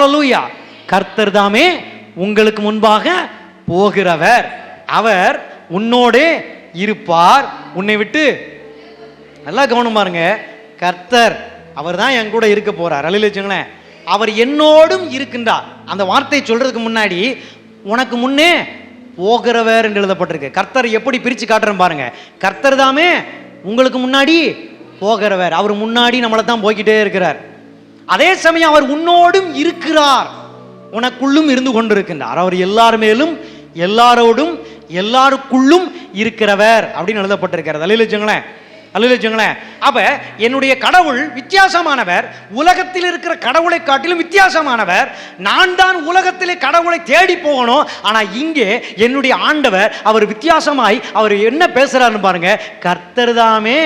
ஹalleluya கர்த்தர் தாமே உங்களுக்கு முன்பாக போகிறவர். அவர் உன்னோடு இருப்பார். உன்னை விட்டு நல்லா கவனம் பாருங்க. கர்த்தர் அவர் தான் என் கூட இருக்க போறார். அலையில வச்சுங்களேன் அவர் என்னோடும் இருக்கின்றார். அந்த வார்த்தையை சொல்றதுக்கு முன்னாடி உனக்கு முன்னே போகிறவர் என்று எழுதப்பட்டிருக்கு. கர்த்தர் எப்படி பிரிச்சு காட்டுறேன் பாருங்க. கர்த்தர் தாமே உங்களுக்கு முன்னாடி போகிறவர். அவர் முன்னாடி நம்மளை தான் போய்கிட்டே இருக்கிறார். அதே சமயம் அவர் உன்னோடும் இருக்கிறார். உனக்குள்ளும் இருந்து கொண்டிருக்கின்றார். அவர் எல்லார் மேலும் எல்லாரோடும் எல்லாருக்குள்ளும் இருக்கிறவர் அப்படின்னு எழுதப்பட்டிருக்கிறது. அல்ல வச்சுங்களேன் அல்ல அப்ப என்னுடைய கடவுள் வித்தியாசமானவர் உலகத்தில் இருக்கிற கடவுளை காட்டிலும் வித்தியாசமானவர். நான் தான் உலகத்திலே கடவுளை தேடி போகணும். ஆனா இங்கே என்னுடைய ஆண்டவர் அவர் வித்தியாசமாய் அவர் என்ன பேசுறாருன்னு பாருங்க கர்த்தர் தாமே.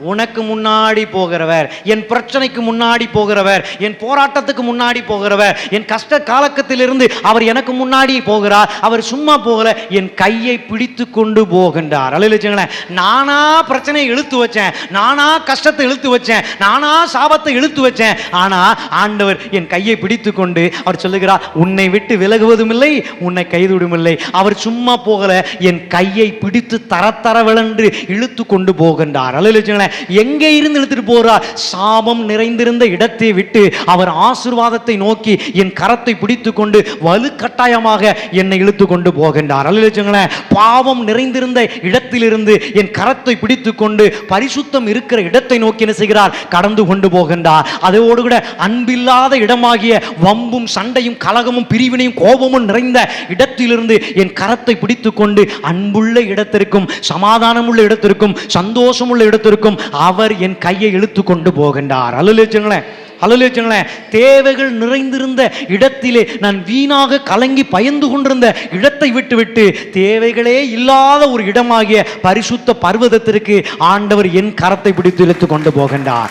உனக்கு முன்னாடி போகிறவர் என் பிரச்சனைக்கு முன்னாடி போகிறவர் என் போராட்டத்துக்கு முன்னாடி போகிறவர் என் கஷ்ட காலக்கத்திலிருந்து அவர் எனக்கு முன்னாடி போகிறார் அவர் சும்மா போகல என் கையை பிடித்து கொண்டு போகின்றார். அலையில நானா பிரச்சனையை இழுத்து வச்சேன் நானா கஷ்டத்தை இழுத்து வச்சேன் நானா சாபத்தை இழுத்து வச்சேன் ஆனா ஆண்டவர் என் கையை பிடித்து கொண்டு அவர் சொல்லுகிறார் உன்னை விட்டு விலகுவதும் இல்லை உன்னை கைதுவிடும் இல்லை அவர் சும்மா போகல என் கையை பிடித்து தர தர விழன்று இழுத்து கொண்டு போகின்றார். அலையில எங்கே இருந்து இழுத்துட்டு போறார் சாபம் நிறைந்திருந்த இடத்தை விட்டு அவர் ஆசீர்வாதத்தை நோக்கி என் கரத்தை பிடித்து கொண்டு வலுக்கட்டாயமாக என்னை இழுத்து கொண்டு போகின்றார். அல்ல வச்சுங்களேன் பாவம் நிறைந்திருந்த இடத்திலிருந்து என் கரத்தை பிடித்து கொண்டு பரிசுத்தம் இருக்கிற இடத்தை நோக்கி என்ன செய்கிறார்? கடந்து கொண்டு போகின்றார். அதோடு கூட அன்பில்லாத இடமாகிய வம்பும் சண்டையும் கலகமும் பிரிவினையும் கோபமும் நிறைந்த இடத்திலிருந்து என் கரத்தை பிடித்து கொண்டு அன்புள்ள இடத்திற்கும் சமாதானம் உள்ள இடத்திற்கும் சந்தோஷம் உள்ள இடத்திற்கும் அவர் என் கையை இழுத்து கொண்டு போகின்றார். அல்ல வச்சுங்களேன் அல்ல வச்சுங்களேன் தேவைகள் நிறைந்திருந்த இடத்திலே நான் வீணாக கலங்கி பயந்து கொண்டிருந்த இடத்தை விட்டு விட்டு தேவைகளே இல்லாத ஒரு இடமாகிய பரிசுத்த பர்வதத்திற்கு ஆண்டவர் என் கரத்தை பிடித்து இழுத்து கொண்டு போகின்றார்.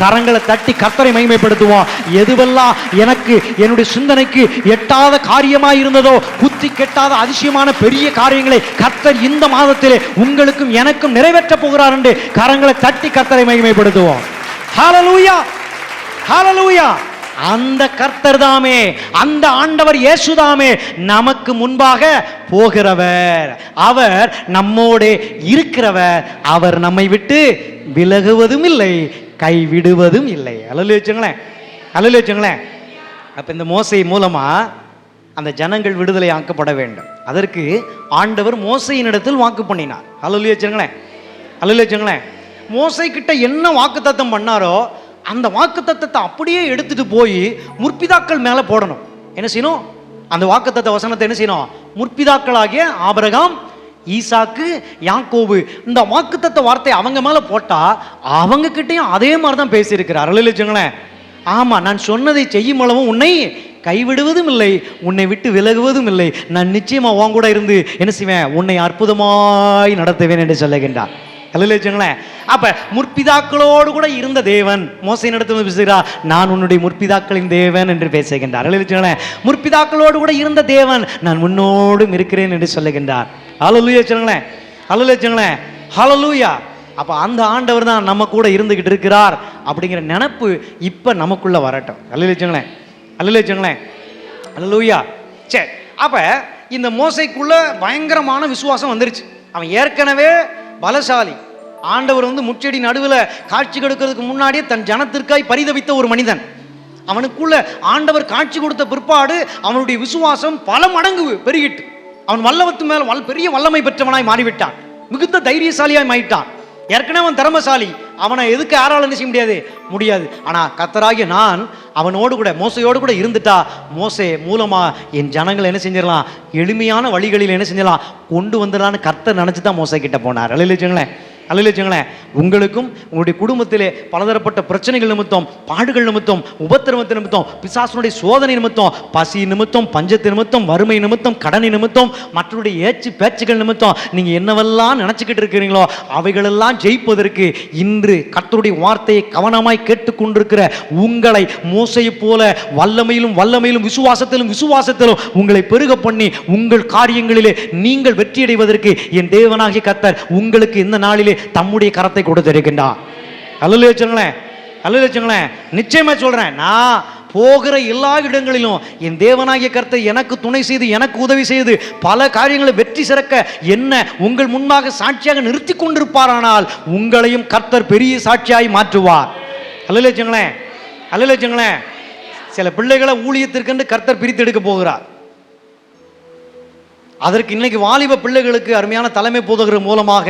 கரங்களை தட்டி கத்தரை மகிமைப்படுத்துவோம். எதுவெல்லாம் எனக்கு என்னுடைய சிந்தனைக்கு எட்டாத காரியமாக இருந்ததோ குத்தி கெட்டாத அதிசயமான பெரிய காரியங்களை கத்தர் இந்த மாதத்திலே உங்களுக்கும் எனக்கும் நிறைவேற்ற போகிறார் என்று கரங்களை தட்டி கத்தரை மகிமைப்படுத்துவோம். ஹalleluya! ஹாலலூயா அந்த கர்த்தர் தாமே அந்த ஆண்டவர் இயேசுதாமே நமக்கு முன்பாக போகிறவர். அவர் நம்மோடு இருக்கிறவர். அவர் நம்மை விட்டு விலகுவதும் இல்லை கைவிடுவதும் இல்லை. அழலு வச்சுங்களேன். அழலு வச்சுங்களேன். அப்போ இந்த மோசை மூலமாக அந்த ஜனங்கள் விடுதலை ஆக்கப்பட வேண்டும். அதற்கு ஆண்டவர் மோசையின் இடத்தில் வாக்கு பண்ணினார். அழலு வச்சுங்களேன். அழலு வச்சுங்களேன். மோசை கிட்ட என்ன வாக்குத்தத்தம் பண்ணாரோ அந்த வாக்குத்தத்தத்தை அப்படியே எடுத்துட்டு போய் முற்பிதாக்கள் மேலே போடணும். என்ன செய்யணும்? அந்த வாக்குத்தத்த வசனத்தை என்ன செய்யணும்? முற்பிதாக்களாகிய ஆபரகாம் ஈசாக்கு யாக்கோபு இந்த வாக்குத்தத்த வார்த்தை அவங்க மேலே போட்டா அவங்க கிட்டயும் அதே மாதிரி தான் பேசியிருக்கிறார் அருள் ஆமாம் ஆமா நான் சொன்னதை செய்யும் அளவும் உன்னை கைவிடுவதும் இல்லை உன்னை விட்டு விலகுவதும் இல்லை. நான் நிச்சயமா உன் கூட இருந்து என்ன செய்வேன்? உன்னை அற்புதமாய் நடத்துவேன் என்று சொல்லுகின்றார். அல்ல வச்சுங்களேன் அப்ப முற்பிதாக்களோடு கூட இருந்த தேவன் மோசை நடத்து பேசுகிறார் நான் உன்னுடைய முற்பிதாக்களின் தேவன் என்று பேசுகின்றார். அல்ல வச்சுங்களேன் முற்பிதாக்களோடு கூட இருந்த தேவன் நான் உன்னோடும் இருக்கிறேன் என்று சொல்லுகின்றார். அலலூயா வச்சுங்களேன் அல்ல வச்சுங்களேன் ஹலலூயா அப்ப அந்த ஆண்டவர் தான் நம்ம கூட இருந்துகிட்டு இருக்கிறார் அப்படிங்கிற நினப்பு இப்ப நமக்குள்ள வரட்டும். அல்ல வச்சுங்களேன் அல்லலூயா வச்சுங்களேன் அல்லூயா சரி அப்ப இந்த மோசைக்குள்ள பயங்கரமான விசுவாசம் வந்துருச்சு. அவன் ஏற்கனவே பலசாலி. ஆண்டவர் வந்து முச்செடி நடுவில் காட்சி கொடுக்கிறதுக்கு முன்னாடியே தன் ஜனத்திற்காய் பரிதவித்த ஒரு மனிதன். அவனுக்குள்ள ஆண்டவர் காட்சி கொடுத்த பிற்பாடு அவனுடைய விசுவாசம் பல மடங்கு பெருகிட்டு அவன் வல்லவத்து மேல் வல் பெரிய வல்லமை பெற்றவனாய் மாறிவிட்டான். மிகுந்த தைரியசாலியாய் மாறிட்டான். ஏற்கனவே அவன் திறமசாலி. அவனை எதுக்கு யாரால என்ன செய்ய முடியாது? முடியாது. ஆனால் கத்தராகிய நான் அவனோடு கூட மோசையோடு கூட இருந்துட்டா மோசே மூலமாக என் ஜனங்களை என்ன செஞ்சிடலாம்? எளிமையான வழிகளில் என்ன செஞ்சிடலாம்? கொண்டு வந்துடலான்னு கர்த்தர் நினச்சி தான் மோசை கிட்ட போனார் அலையில அல்ல வச்சுங்களேன் உங்களுக்கும் உங்களுடைய குடும்பத்திலே பலதரப்பட்ட பிரச்சனைகள் நிமித்தம் பாடுகள் நிமித்தம் உபத்திரவத்து நிமித்தம் பிசாசனுடைய சோதனை நிமித்தம் பசி நிமித்தம் பஞ்சத்து நிமித்தம் வறுமை நிமித்தம் கடனை நிமித்தம் மற்றவருடைய ஏச்சு பேச்சுகள் நிமித்தம் நீங்கள் என்னவெல்லாம் நினச்சிக்கிட்டு இருக்கிறீங்களோ அவைகளெல்லாம் ஜெயிப்பதற்கு இன்று கர்த்தருடைய வார்த்தையை கவனமாய் கேட்டுக்கொண்டிருக்கிற உங்களை மோசையை போல வல்லமையிலும் வல்லமையிலும் விசுவாசத்திலும் விசுவாசத்திலும் உங்களை பெருக பண்ணி உங்கள் காரியங்களிலே நீங்கள் வெற்றியடைவதற்கு என் தேவனாகிய கத்தர் உங்களுக்கு இந்த நாளிலே தம்முடைய கரத்தை கொடுத்திருக்கின்றார். அல்ல வச்சுங்களேன் அல்ல வச்சுங்களேன் நிச்சயமா சொல்றேன். நான் போகிற எல்லா இடங்களிலும் என் தேவனாகிய கர்த்தர் எனக்கு துணை செய்து எனக்கு உதவி செய்து பல காரியங்களை வெற்றி சிறக்க என்ன உங்கள் முன்பாக சாட்சியாக நிறுத்தி கொண்டிருப்பாரானால் உங்களையும் கர்த்தர் பெரிய சாட்சியாய் மாற்றுவார். அல்ல வச்சுங்களேன் அல்ல வச்சுங்களேன் சில பிள்ளைகளை ஊழியத்திற்கென்று கர்த்தர் பிரித்து எடுக்க போகிறார். அதற்கு இன்னைக்கு வாலிப பிள்ளைகளுக்கு அருமையான தலைமை போதகர் மூலமாக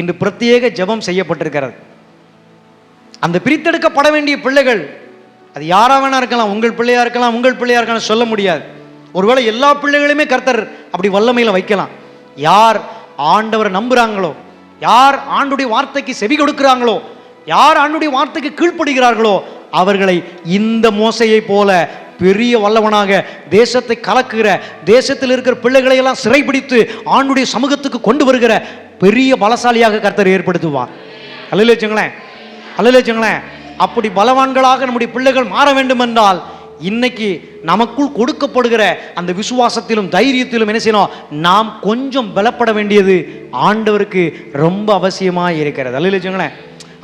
இன்று பிரத்யேக ஜெபம் செய்யப்பட்டிருக்கிறது. அந்த பிரித்தெடுக்கப்பட வேண்டிய பிள்ளைகள் அது யாராக வேணா இருக்கலாம் உங்கள் பிள்ளையா இருக்கலாம் உங்கள் பிள்ளையா இருக்கலாம் சொல்ல முடியாது. ஒருவேளை எல்லா பிள்ளைகளுமே கர்த்தர் அப்படி வல்லமையில் வைக்கலாம். யார் ஆண்டவரை நம்புறாங்களோ யார் ஆண்டுடைய வார்த்தைக்கு செவி கொடுக்கிறாங்களோ யார் ஆண்டுடைய வார்த்தைக்கு கீழ்ப்படுகிறார்களோ அவர்களை இந்த மோசையை போல பெரிய வல்லவனாக தேசத்தை கலக்குகிற தேசத்தில் இருக்கிற பிள்ளைகளை எல்லாம் சிறைபிடித்து ஆண்டுடைய சமூகத்துக்கு கொண்டு வருகிற பெரிய பலசாலியாக கர்த்தர் ஏற்படுத்துவார். அல்ல வச்சுங்களேன் அல்ல வச்சுங்களேன் அப்படி பலவான்களாக நம்முடைய பிள்ளைகள் மாற வேண்டும் என்றால் இன்னைக்கு நமக்குள் கொடுக்கப்படுகிற அந்த விசுவாசத்திலும் தைரியத்திலும் என்ன செய்யணும்? நாம் கொஞ்சம் பலப்பட வேண்டியது ஆண்டவருக்கு ரொம்ப அவசியமாக இருக்கிறது. அல்ல வச்சுங்களேன்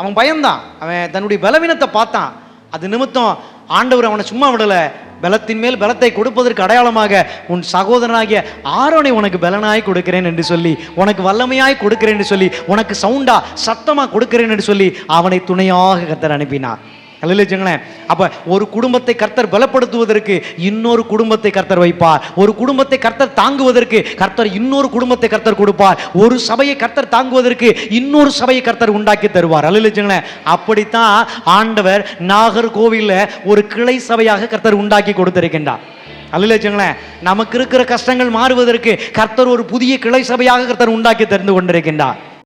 அவன் பயந்தான். அவன் தன்னுடைய பலவீனத்தை பார்த்தான். அது நிமித்தம் ஆண்டவர் அவனை சும்மா விடலை. பலத்தின் மேல் பலத்தை கொடுப்பதற்கு அடையாளமாக உன் சகோதரனாகிய ஆரோனை உனக்கு பலனாய் கொடுக்கிறேன் என்று சொல்லி உனக்கு வல்லமையாய் கொடுக்கிறேன் என்று சொல்லி உனக்கு சவுண்டா சத்தமாக கொடுக்கிறேன் என்று சொல்லி அவனை துணையாக கத்தர் அனுப்பினார். அல்லைங்களேன் அப்ப ஒரு குடும்பத்தை கர்த்தர் பலப்படுத்துவதற்கு இன்னொரு குடும்பத்தை கர்த்தர் வைப்பார். ஒரு குடும்பத்தை கர்த்தர் தாங்குவதற்கு கர்த்தர் இன்னொரு குடும்பத்தை கர்த்தர் கொடுப்பார். ஒரு சபையை கர்த்தர் தாங்குவதற்கு இன்னொரு சபையை கர்த்தர் உண்டாக்கி தருவார். அல்லைங்களேன் அப்படித்தான் ஆண்டவர் நாகர்கோவிலில் ஒரு கிளை சபையாக கர்த்தர் உண்டாக்கி கொடுத்திருக்கின்றார். அல்ல வச்சுங்களேன் நமக்கு இருக்கிற கஷ்டங்கள் மாறுவதற்கு கர்த்தர் ஒரு புதிய கிளை சபையாக கர்த்தர் உண்டாக்கி தந்து கொண்டிருக்கின்றார்.